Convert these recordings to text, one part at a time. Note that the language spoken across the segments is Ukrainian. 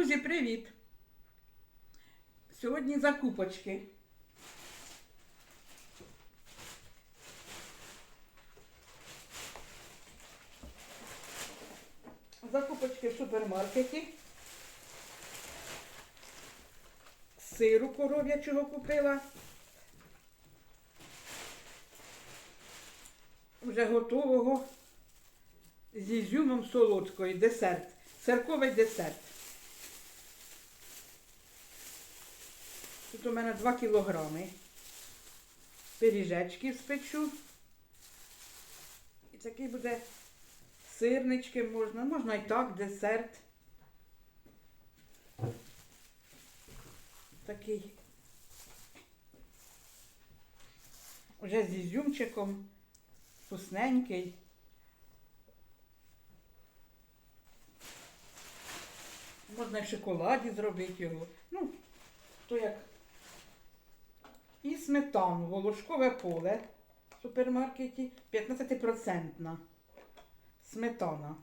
Друзі, привіт! Сьогодні закупочки. Закупочки в супермаркеті. Сиру коров'ячого купила. Вже готового з ізюмом солодкою десерт. Церковий десерт. Тут у мене 2 кілограми. Пиріжечків спечу. І такий буде сирнички можна, можна і так, десерт. Такий. Вже з ізюмчиком. Вкусненький. Можна в шоколаді зробити його. Ну, то як. І сметану, волошкове поле в супермаркеті 15% сметана.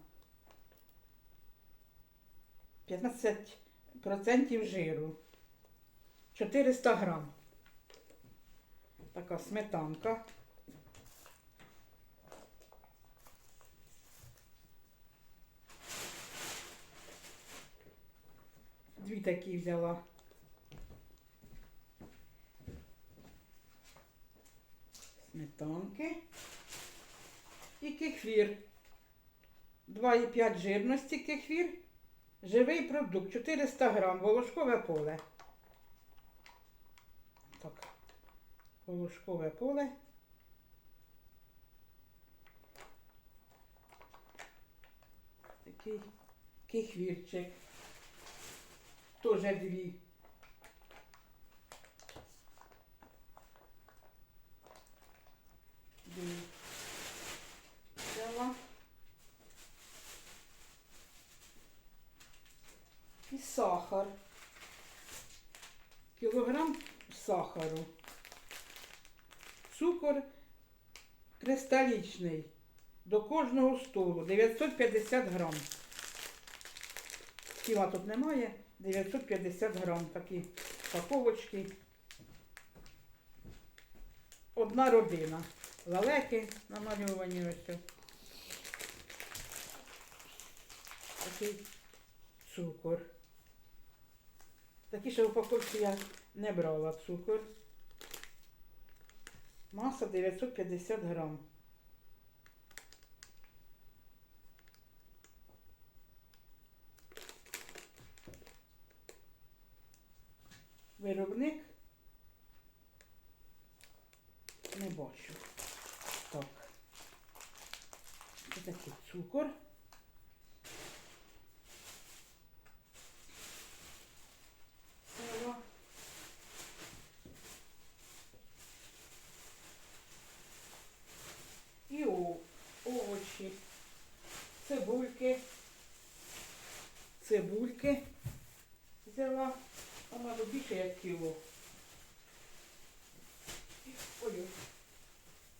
15% жиру. 400 грам. Така сметанка. Дві такі взяла. Сметанки. І кефір. 2,5 жирності кефір. Живий продукт. 400 грам. Волошкове поле. Так. Волошкове поле. Такий кефірчик. Тоже. Дві. Взяла. І сахар. Кілограм сахару. Цукор кристалічний. До кожного столу 950 грам. Тіла тут немає. 950 грам такі паковочки. Одна родина. Лалеки намальовані ось. Такий цукор. Такі ще упаковці я не брала цукор. Маса 950 грам. Виробник не бачу. Так. Це такий цукор. Сало. І о, овочі. Цибульки. Цибульки взяла. А мабуть більше як кіло. І Ой,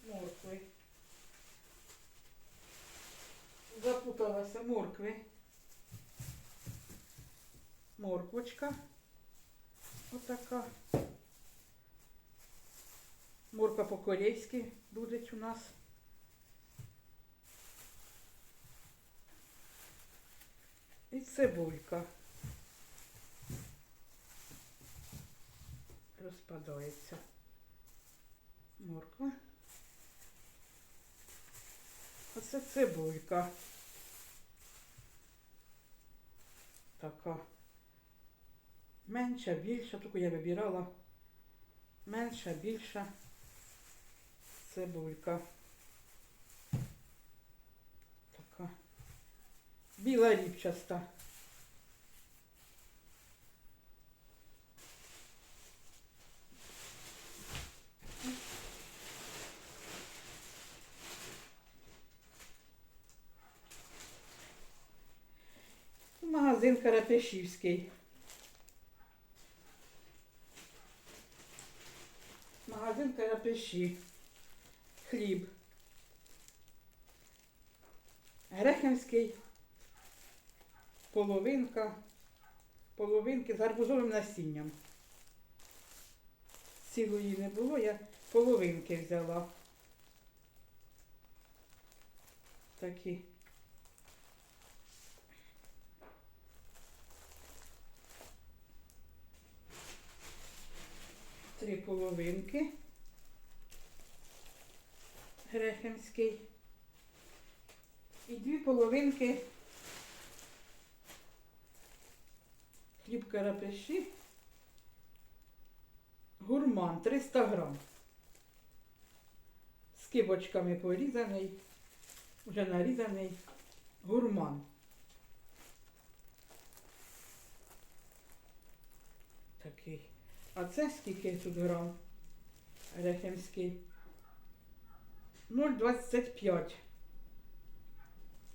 моркви. Запуталася моркви. Морквочка. Отака. Морква по-корейськи буде у нас. І цибулька. розпадається морква. Оце цибулька. Така. Менша, більша, таку я вибирала. Менша, більша цибулька. Така. Біла ріпчаста. Магазин Карапешівський. Магазин Карапеші. Хліб. Грехівський. Половинка. половинки з гарбузовим насінням. Цілої не було, я половинки взяла. Такі. Три половинки. Грехемський. І дві половинки хліб карапеші. Гурман 300 грам. З кибочками порізаний, вже нарізаний гурман. Такий. А це скільки тут грам? Рехемський. 0,25.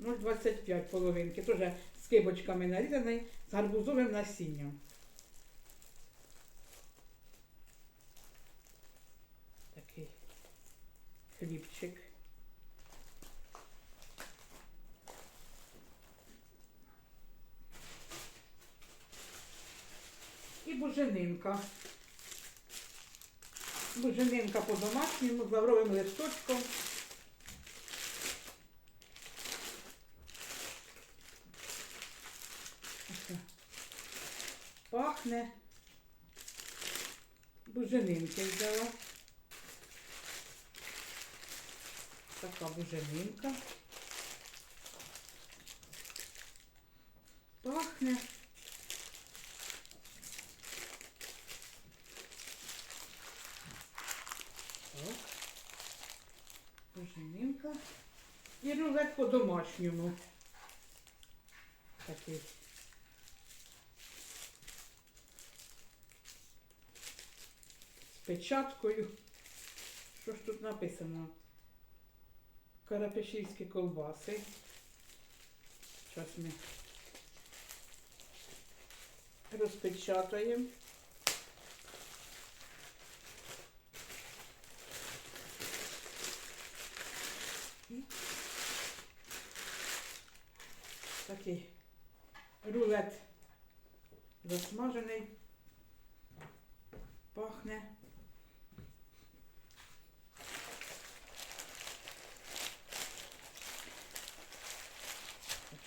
0,25 половинки. Теж з кибочками нарізаний з гарбузовим насінням. Такий хлібчик. І буженинка. Буженинка по-домашньому з лавровим листочком. Оце. Пахне. Буженинки взяла. Така буженинка. Пахне. Буженинка. І рулет по-домашньому. Такий. Печаткою. Що ж тут написано? Карапешівські колбаси. Зараз ми розпечатаємо. Такий рулет засмажений. Пахне.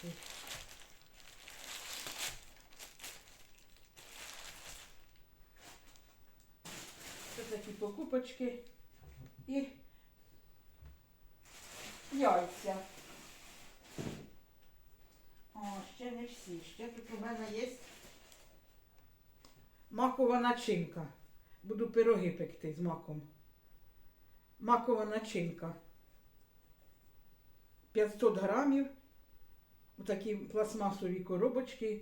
Такий. Це такі покупочки і яйця. О, ще не всі. Ще тут у мене є макова начинка. Буду пироги пекти з маком. Макова начинка. 500 грамів. У такі пластмасові коробочки.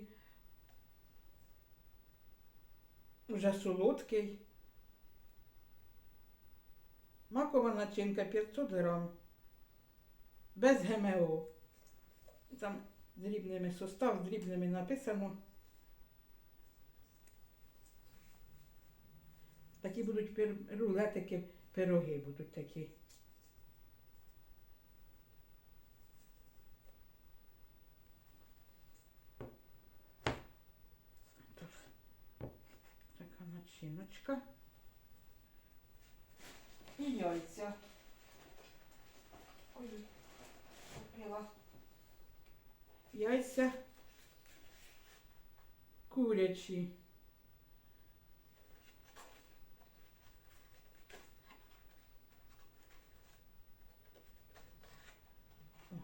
Уже солодкий. Макова начинка 500 грам. Без ГМО. Там дрібними состав, дрібними написано. Такі будуть рулетики, пироги будуть такі. Так. Така начиночка. І яйця. Ой, купила. Яйця курячі. О,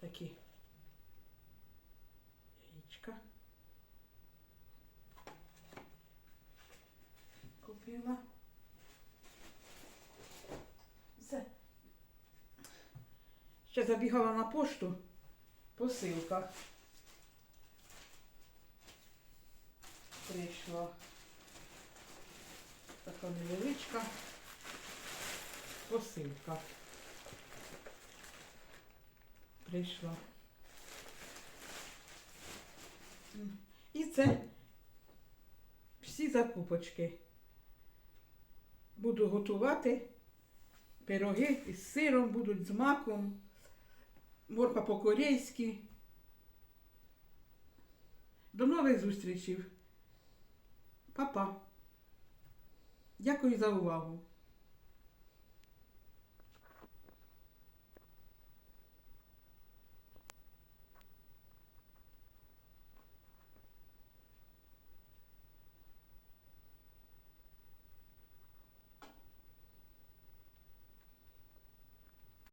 такі яєчка. Купила. Все. Ще забігала на пошту. Посилка. Прийшла така невеличка посилка. Прийшла. І це всі закупочки. Буду готувати пироги із сиром, будуть з маком морква по-корейськи. До нових зустрічей. Па-па. Дякую за увагу.